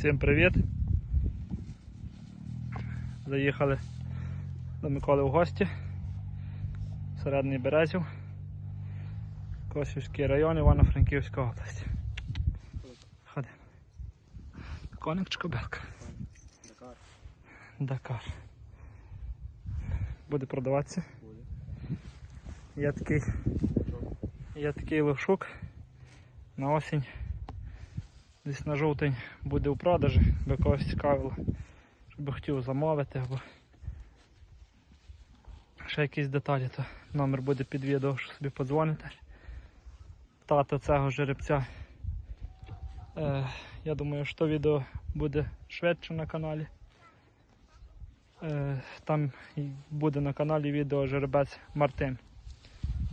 Всім привіт! Заїхали до Миколи в гості. Середній Березів. Косівський район Івано-Франківська область. Ходимо. Коник чи кобелка? Дакар Дакар. Буде продаватися. буде. Є такий, є такий левшук на осінь. Десь на жовтень буде у продажі, би когось цікавило, щоб хотів замовити або ще якісь деталі, то номер буде під відео, що собі подзвоните. Тата цього жеребця. Е, я думаю, що відео буде швидше на каналі. Е, там буде на каналі відео жеребець Мартин.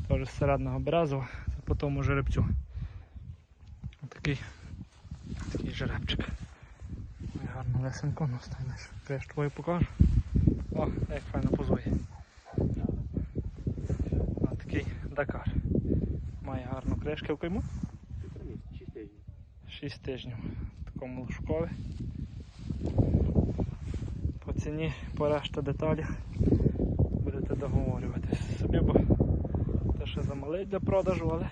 Теж з середнього березова, по тому жеребцю. Такий жеребчик. Ой, Гарно лесенько, ну станеш. Я ж твою покажу. О, як файно позує. О, такий Дакар. Має гарну кришки в кайму. 6 тижнів. 6 тижнів. Такому лужкові. По ціні, по решта деталях будете договорюватись собі, бо те ще замалий для продажу, але.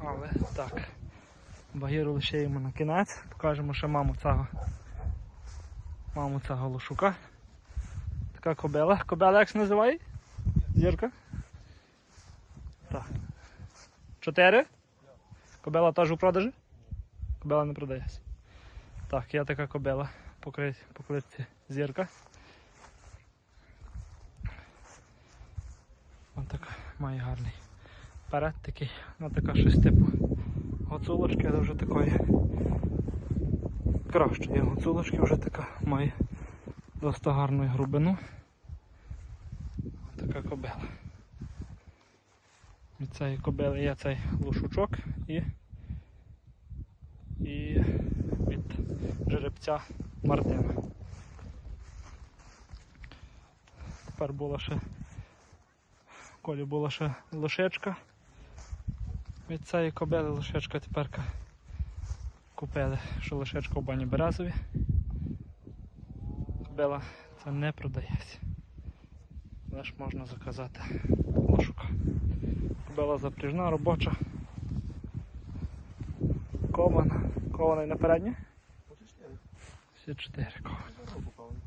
Але так. Багіру лишаємо на кінець, покажемо ще маму цього. Маму цього лошука. Така кобела. Кобела як називає? Зірка? Так. Чотири? Кобела теж у продажі? Кобела не продається. Так, є така кобела по кри- по кличці зірка. Ось така має гарний перед такий, ну така щось типу гоцулочки, але вже такої кращої гоцулочки вже така має досить гарну грубину. Така кобела. Від цієї кобили є цей лушучок і, і від жеребця Мартина. Тепер була ще колі була ще лошечка. Від цієї кобили лошечка тепер купили, що лошечка в бані Березові. Кобила це не продається. Лиш можна заказати лошука. Кобила запряжна, робоча. Кована. Кована на переднє? Всі чотири ковани.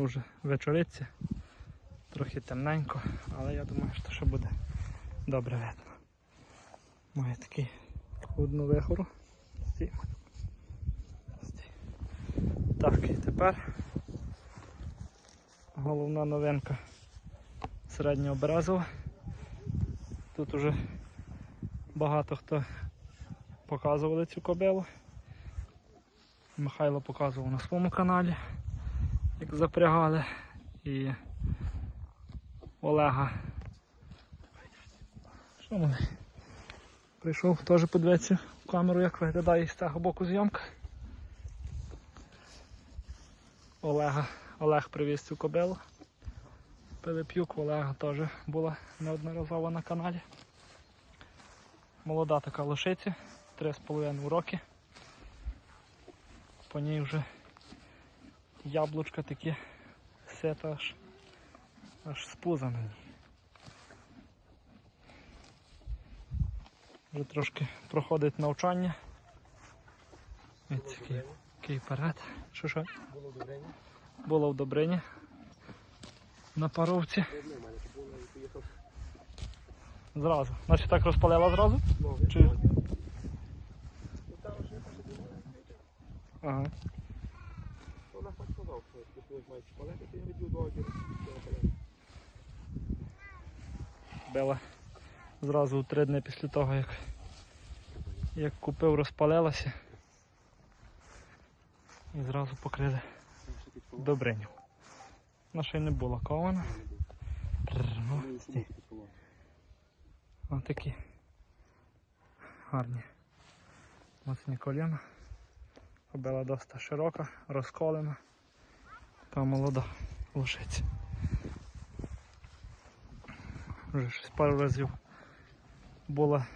Це вже вечориться, трохи темненько, але я думаю, що ще буде добре видно. Має такий одну вихору. Так, і тепер головна новинка середнього Березова. Тут уже багато хто показували цю кобилу. Михайло показував на своєму каналі, як запрягали. І Олега. Що мене? Прийшов теж подивитися в камеру, як виглядає з цього боку зйомка. Олега. Олег привіз цю кобилу. Пилип'юк Олега теж була неодноразово на каналі. Молода така лошиця, 3,5 роки. По ній вже яблучка такі сета аж, аж з пуза на ній. Вже трошки проходить навчання. Ось такий, перед. Що що? Було добрення. Було в Добрині. На паровці. В. Зразу. Значить так розпалила зразу? Чи- Ну, Ага. Хоч сказав, що якщо ти маєш палети, то я радів до одягу. Била зразу три дні після того, як, як купив, розпалилася. І зразу покрили Добриню. Вона ще й не була кована. Ось такі гарні. Моцні коліна. Кобила досить широка, розколена. Така молода. лошиці. Вже щось пару разів була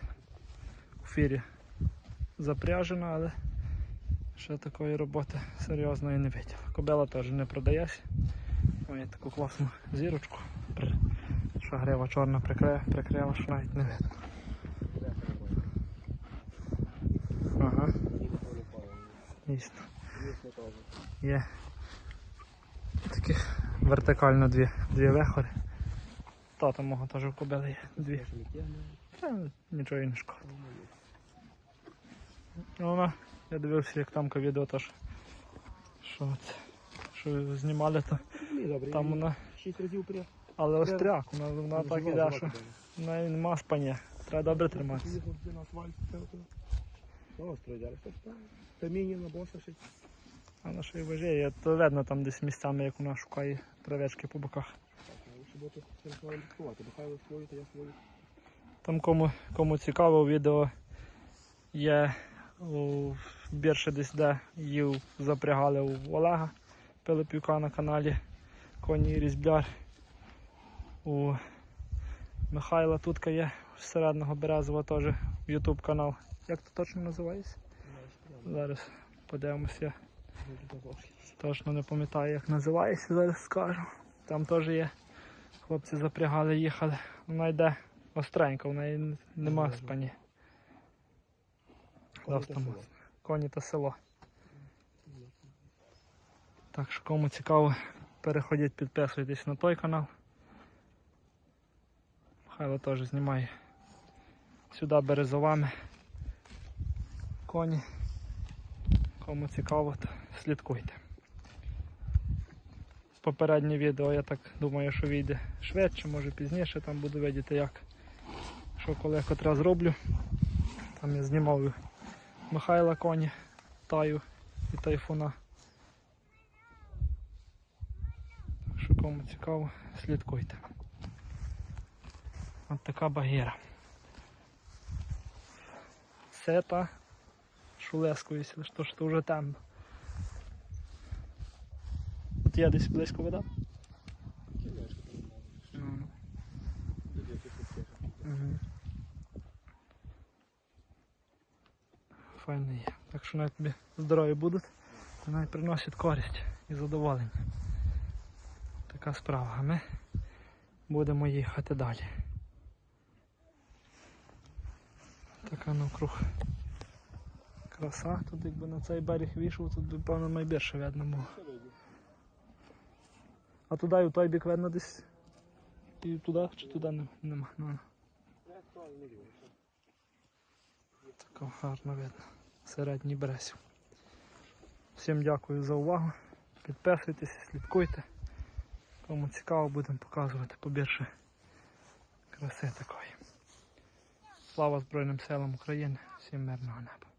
у фірі запряжена, але ще такої роботи серйозної не видів. Кобела теж не продається. Має таку класну зірочку. Що грива чорна прикрила, прикрила, що навіть не видно. Ага, дійсно. Є таких вертикально дві, дві вехори. Тата мого теж кобили є дві. Та, нічого і не шкода. Ну, Вона, я дивився, як там відео теж. Що, це, що знімали, то там вона. Але остряк, вона, вона так іде, що в неї нема спання. Треба добре триматися. так. Каміння на боса ще. А на що й важіє, то видно там десь місцями, як вона шукає травечки по боках. Там кому, кому цікаво, відео є більше десь де їв запрягали у Олега Пилипюка на каналі Коні Різбляр. У Михайла Тутка є середнього Березова теж YouTube канал. Як то точно називається? Зараз подивимося. Точно не пам'ятаю, як називається, зараз скажу. Там теж є. Хлопці запрягали, їхали. Вона йде остренька, в неї нема спані. Просто коні та село. Так що кому цікаво, переходіть, підписуйтесь на той канал. Михайло теж знімає сюди березовами коні. Кому цікаво, то слідкуйте. Попереднє відео, я так думаю, що вийде швидше, може пізніше, там буду видіти як. Що коли я котра зроблю. Там я знімав Михайла коні, таю і тайфуна. Так що кому цікаво, слідкуйте. От така багіра. Сета шулескуюся, що ж то вже темно. Тут є десь близько вода. Ну. Файно є. Так що навіть тобі здорові будуть, то навіть приносять користь і задоволення. Така справа. А ми будемо їхати далі. Така навкруг краса. Тут якби на цей берег вийшов, тут би певно найбільше видно було. А туди і в той бік видно десь. І туди чи туди нема. нема. Ну, тако гарно видно. Середній березів. Всім дякую за увагу. Підписуйтесь, слідкуйте. Кому цікаво, будемо показувати побільше краси такої. Слава Збройним силам України, всім мирного неба.